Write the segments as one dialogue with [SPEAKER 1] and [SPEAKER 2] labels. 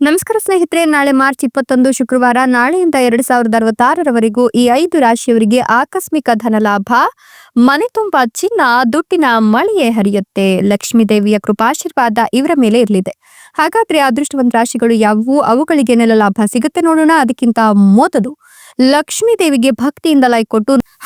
[SPEAKER 1] ನಮಸ್ಕಾರ ಸ್ನೇಹಿತರೆ, ನಾಳೆ ಮಾರ್ಚ್ ಇಪ್ಪತ್ತೊಂದು ಶುಕ್ರವಾರ ನಾಳೆಯಿಂದ ಎರಡ್ ಸಾವಿರದ ಅರವತ್ತಾರರವರೆಗೂ ಈ ಐದು ರಾಶಿಯವರಿಗೆ ಆಕಸ್ಮಿಕ ಧನಲಾಭ, ಮನೆ ತುಂಬಾ ಚಿನ್ನ, ದುಡ್ಡಿನ ಮಳೆಯೇ ಹರಿಯುತ್ತೆ. ಲಕ್ಷ್ಮೀ ದೇವಿಯ ಕೃಪಾಶೀರ್ವಾದ ಇವರ ಮೇಲೆ ಇರಲಿದೆ. ಹಾಗಾದ್ರೆ ಅದೃಷ್ಟವಂತ ರಾಶಿಗಳು ಯಾವುವು? ಅವುಗಳಿಗೆ ನೆಲ ಲಾಭ ಸಿಗುತ್ತೆ ನೋಡೋಣ. ಅದಕ್ಕಿಂತ ಮೊದಲು ಲಕ್ಷ್ಮೀ ದೇವಿಗೆ ಭಕ್ತಿಯಿಂದ ಲೈಕ್ ಕೊಟ್ಟು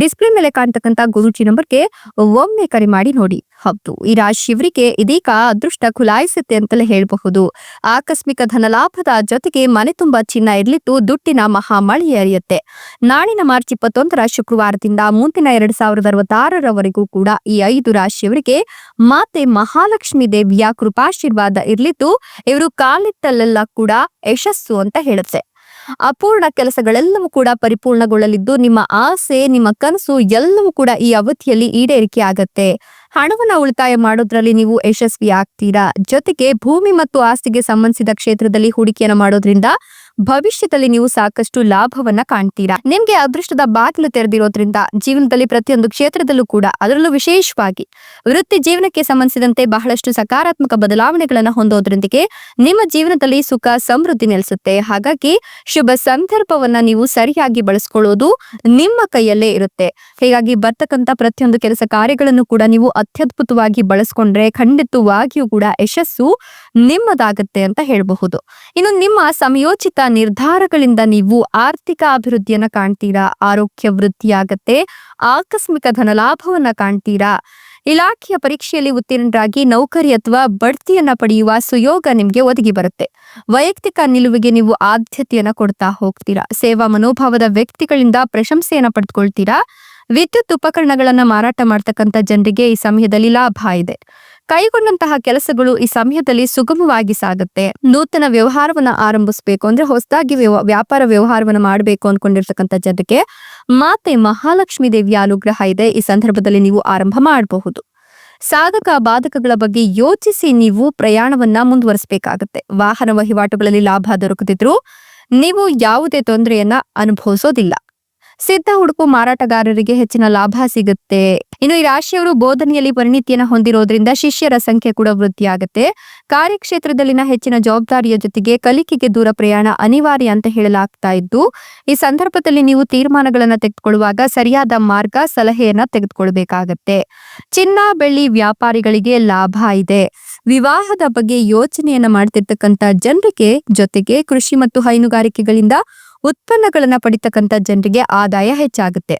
[SPEAKER 1] ಡಿಸ್ಪ್ಲೇ ಮೇಲೆ ಕಾಣ್ತಕ್ಕಂತ ಗುರುಜಿ ನಂಬರ್ಗೆ ಒಮ್ಮೆ ಕರೆ ಮಾಡಿ ನೋಡಿ. ಹೌದು, ಈ ರಾಶಿಯವರಿಗೆ ಇದೀಗ ಅದೃಷ್ಟ ಖುಲಾಯಿಸುತ್ತೆ ಅಂತಲೇ ಹೇಳಬಹುದು. ಆಕಸ್ಮಿಕ ಧನಲಾಭದ ಜೊತೆಗೆ ಮನೆ ತುಂಬಾ ಚಿನ್ನ ಇರ್ಲಿತ್ತು ದುಡ್ಡಿನ ಮಹಾ ಅರಿಯುತ್ತೆ. ನಾಳಿನ ಮಾರ್ಚ್ ಇಪ್ಪತ್ತೊಂದರ ಶುಕ್ರವಾರದಿಂದ ಮುಂದಿನ ಎರಡ್ ಸಾವಿರದ ಅರವತ್ತಾರರವರೆಗೂ ಕೂಡ ಈ ಐದು ರಾಶಿಯವರಿಗೆ ಮಾತೆ ಮಹಾಲಕ್ಷ್ಮಿ ದೇವಿಯ ಕೃಪಾಶೀರ್ವಾದ ಇರಲಿದ್ದು ಇವರು ಕಾಲಿಟ್ಟಲ್ಲೆಲ್ಲ ಕೂಡ ಯಶಸ್ಸು ಅಂತ ಹೇಳುತ್ತೆ. ಅಪೂರ್ಣ ಕೆಲಸಗಳೆಲ್ಲವೂ ಕೂಡ ಪರಿಪೂರ್ಣಗೊಳ್ಳಲಿದ್ದು ನಿಮ್ಮ ಆಸೆ, ನಿಮ್ಮ ಕನಸು ಎಲ್ಲವೂ ಕೂಡ ಈ ಅವಧಿಯಲ್ಲಿ ಈಡೇರಿಕೆ ಆಗತ್ತೆ. ಹಣವನ್ನ ಉಳಿತಾಯ ಮಾಡೋದ್ರಲ್ಲಿ ನೀವು ಯಶಸ್ವಿ ಆಗ್ತೀರಾ ಜೊತೆಗೆ ಭೂಮಿ ಮತ್ತು ಆಸ್ತಿಗೆ ಸಂಬಂಧಿಸಿದ ಕ್ಷೇತ್ರದಲ್ಲಿ ಹೂಡಿಕೆಯನ್ನು ಮಾಡೋದ್ರಿಂದ ಭವಿಷ್ಯದಲ್ಲಿ ನೀವು ಸಾಕಷ್ಟು ಲಾಭವನ್ನ ಕಾಣ್ತೀರಾ? ನಿಮ್ಗೆ ಅದೃಷ್ಟದ ಬಾಗಿಲು ತೆರೆದಿರೋದ್ರಿಂದ ಜೀವನದಲ್ಲಿ ಪ್ರತಿಯೊಂದು ಕ್ಷೇತ್ರದಲ್ಲೂ ಕೂಡ ಅದರಲ್ಲೂ ವಿಶೇಷವಾಗಿ ವೃತ್ತಿ ಜೀವನಕ್ಕೆ ಸಂಬಂಧಿಸಿದಂತೆ ಬಹಳಷ್ಟು ಸಕಾರಾತ್ಮಕ ಬದಲಾವಣೆಗಳನ್ನ ಹೊಂದೋದ್ರೊಂದಿಗೆ ನಿಮ್ಮ ಜೀವನದಲ್ಲಿ ಸುಖ, ಸಮೃದ್ಧಿ ನೆಲೆಸುತ್ತೆ. ಹಾಗಾಗಿ ಶುಭ ಸಂದರ್ಭವನ್ನ ನೀವು ಸರಿಯಾಗಿ ಬಳಸ್ಕೊಳ್ಳೋದು ನಿಮ್ಮ ಕೈಯಲ್ಲೇ ಇರುತ್ತೆ. ಹೀಗಾಗಿ ಬರ್ತಕ್ಕಂತ ಪ್ರತಿಯೊಂದು ಕೆಲಸ ಕಾರ್ಯಗಳನ್ನು ಕೂಡ ನೀವು ಅತ್ಯದ್ಭುತವಾಗಿ ಬಳಸ್ಕೊಂಡ್ರೆ ಖಂಡಿತವಾಗಿಯೂ ಕೂಡ ಯಶಸ್ಸು ನಿಮ್ಮದಾಗತ್ತೆ ಅಂತ ಹೇಳಬಹುದು. ಇನ್ನು ನಿಮ್ಮ ಸಮಯೋಚಿತ ನಿರ್ಧಾರಗಳಿಂದ ನೀವು ಆರ್ಥಿಕ ಅಭಿವೃದ್ಧಿಯನ್ನ ಕಾಣ್ತೀರಾ? ಆರೋಗ್ಯ ವೃದ್ಧಿಯಾಗತ್ತೆ. ಆಕಸ್ಮಿಕ ಧನಲಾಭವನ್ನ ಕಾಣ್ತೀರಾ? ಇಲಾಖೆಯ ಪರೀಕ್ಷೆಯಲ್ಲಿ ಉತ್ತೀರ್ಣರಾಗಿ ನೌಕರಿ ಅಥವಾ ಬಡ್ತಿಯನ್ನ ಪಡೆಯುವ ಸುಯೋಗ ನಿಮ್ಗೆ ಒದಗಿ ಬರುತ್ತೆ. ವೈಯಕ್ತಿಕ ನಿಲುವಿಗೆ ನೀವು ಆದ್ಯತೆಯನ್ನ ಕೊಡ್ತಾ ಹೋಗ್ತೀರಾ? ಸೇವಾ ಮನೋಭಾವದ ವ್ಯಕ್ತಿಗಳಿಂದ ಪ್ರಶಂಸೆಯನ್ನ ಪಡೆದುಕೊಳ್ತೀರಾ ವಿದ್ಯುತ್ ಉಪಕರಣಗಳನ್ನ ಮಾರಾಟ ಮಾಡ್ತಕ್ಕಂಥ ಜನರಿಗೆ ಈ ಸಮಯದಲ್ಲಿ ಲಾಭ ಇದೆ. ಕೈಗೊಂಡಂತಹ ಕೆಲಸಗಳು ಈ ಸಮಯದಲ್ಲಿ ಸುಗಮವಾಗಿ ಸಾಗುತ್ತೆ. ನೂತನ ವ್ಯವಹಾರವನ್ನ ಆರಂಭಿಸಬೇಕು ಅಂದ್ರೆ ಹೊಸದಾಗಿ ವ್ಯಾಪಾರ ವ್ಯವಹಾರವನ್ನ ಮಾಡಬೇಕು ಅನ್ಕೊಂಡಿರ್ತಕ್ಕಂಥ ಜನಕ್ಕೆ ಮಾತೆ ಮಹಾಲಕ್ಷ್ಮಿ ದೇವಿಯ ಅನುಗ್ರಹ ಇದೆ. ಈ ಸಂದರ್ಭದಲ್ಲಿ ನೀವು ಆರಂಭ ಮಾಡಬಹುದು. ಸಾಧಕ ಬಾಧಕಗಳ ಬಗ್ಗೆ ಯೋಚಿಸಿ ನೀವು ಪ್ರಯಾಣವನ್ನ ಮುಂದುವರಿಸಬೇಕಾಗತ್ತೆ. ವಾಹನ ವಹಿವಾಟುಗಳಲ್ಲಿ ಲಾಭ ದೊರಕದಿದ್ರು ನೀವು ಯಾವುದೇ ತೊಂದರೆಯನ್ನ ಅನುಭವಿಸೋದಿಲ್ಲ. ಸಿದ್ಧ ಹುಡುಕು ಮಾರಾಟಗಾರರಿಗೆ ಹೆಚ್ಚಿನ ಲಾಭ ಸಿಗುತ್ತೆ. ಇನ್ನು ಈ ರಾಶಿಯವರು ಬೋಧನೆಯಲ್ಲಿ ಪರಿಣಿತಿಯನ್ನು ಹೊಂದಿರೋದ್ರಿಂದ ಶಿಷ್ಯರ ಸಂಖ್ಯೆ ಕೂಡ ವೃದ್ಧಿಯಾಗುತ್ತೆ. ಕಾರ್ಯಕ್ಷೇತ್ರದಲ್ಲಿನ ಹೆಚ್ಚಿನ ಜವಾಬ್ದಾರಿಯ ಜೊತೆಗೆ ಕಲಿಕೆಗೆ ದೂರ ಪ್ರಯಾಣ ಅನಿವಾರ್ಯ ಅಂತ ಹೇಳಲಾಗ್ತಾ ಇದ್ದು, ಈ ಸಂದರ್ಭದಲ್ಲಿ ನೀವು ತೀರ್ಮಾನಗಳನ್ನ ತೆಗೆದುಕೊಳ್ಳುವಾಗ ಸರಿಯಾದ ಮಾರ್ಗ, ಸಲಹೆಯನ್ನ ತೆಗೆದುಕೊಳ್ಬೇಕಾಗತ್ತೆ. ಚಿನ್ನ, ಬೆಳ್ಳಿ ವ್ಯಾಪಾರಿಗಳಿಗೆ ಲಾಭ ಇದೆ. ವಿವಾಹದ ಬಗ್ಗೆ ಯೋಚನೆಯನ್ನ ಮಾಡ್ತಿರ್ತಕ್ಕಂಥ ಜನರಿಗೆ ಜೊತೆಗೆ ಕೃಷಿ ಮತ್ತು ಹೈನುಗಾರಿಕೆಗಳಿಂದ ಉತ್ಪನ್ನಗಳನ್ನ ಪಡಿತಕ್ಕಂಥ ಜನರಿಗೆ ಆದಾಯ ಹೆಚ್ಚಾಗುತ್ತೆ.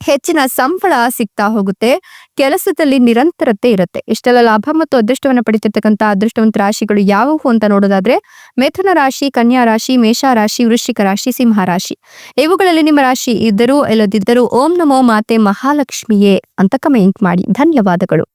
[SPEAKER 1] ಹೆಚ್ಚಿನ ಸಂಬಳ ಸಿಗ್ತಾ ಹೋಗುತ್ತೆ. ಕೆಲಸದಲ್ಲಿ ನಿರಂತರತೆ ಇರುತ್ತೆ. ಇಷ್ಟೆಲ್ಲ ಲಾಭ ಮತ್ತು ಅದೃಷ್ಟವನ್ನು ಪಡಿತಿರ್ತಕ್ಕಂಥ ಅದೃಷ್ಟವಂತ ರಾಶಿಗಳು ಯಾವುವು ಅಂತ ನೋಡೋದಾದ್ರೆ, ಮಿಥುನ ರಾಶಿ, ಕನ್ಯಾ ರಾಶಿ, ಮೇಷ ರಾಶಿ, ವೃಶ್ಚಿಕ ರಾಶಿ, ಸಿಂಹ ರಾಶಿ. ಇವುಗಳಲ್ಲಿ ನಿಮ್ಮ ರಾಶಿ ಇದ್ದರೂ, ಇಲ್ಲದಿದ್ದರೂ ಓಂ ನಮೋ ಮಾತೆ ಮಹಾಲಕ್ಷ್ಮಿಯೇ ಅಂತ ಕಮೆಂಟ್ ಮಾಡಿ. ಧನ್ಯವಾದಗಳು.